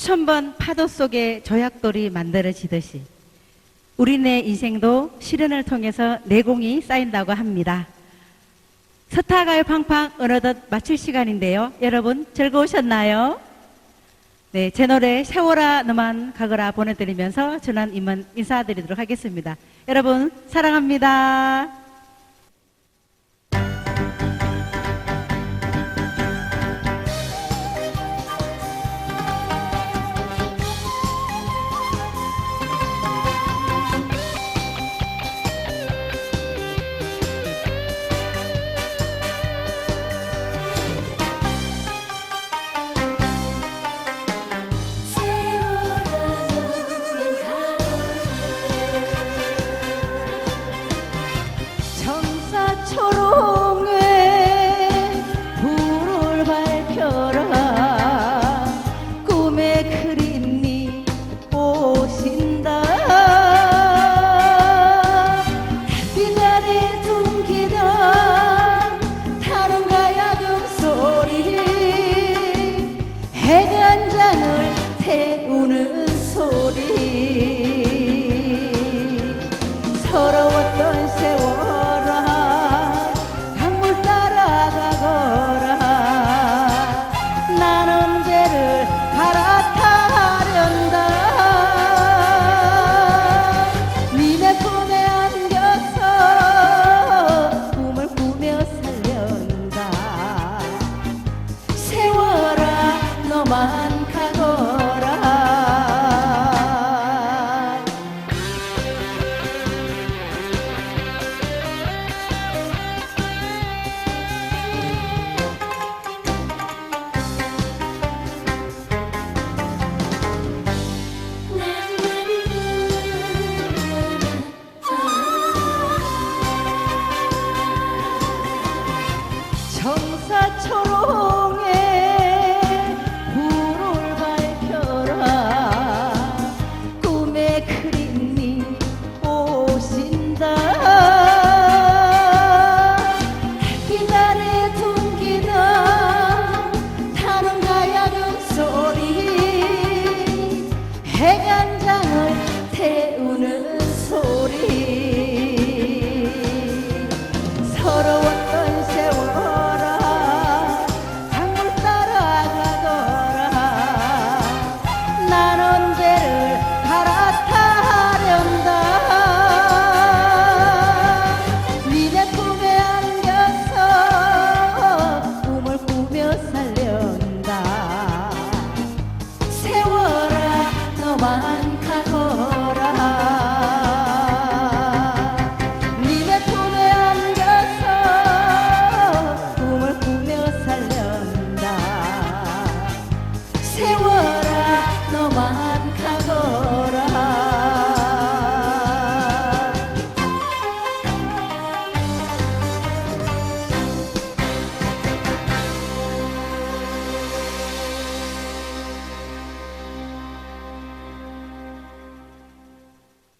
수천 번 파도 속에 조약돌이 만들어지듯이 우리네 인생도 시련을 통해서 내공이 쌓인다고 합니다. 서타가요 팡팡 어느덧 마칠 시간인데요. 여러분 즐거우셨나요? 네, 제 노래 세월아 너만 가거라 보내드리면서 저는 이만 인사드리도록 하겠습니다. 여러분 사랑합니다. 서 세월아 너만 가거라. 니네 품에 안겨서 꿈을 꾸며 살련다. 세월아 너만 가거라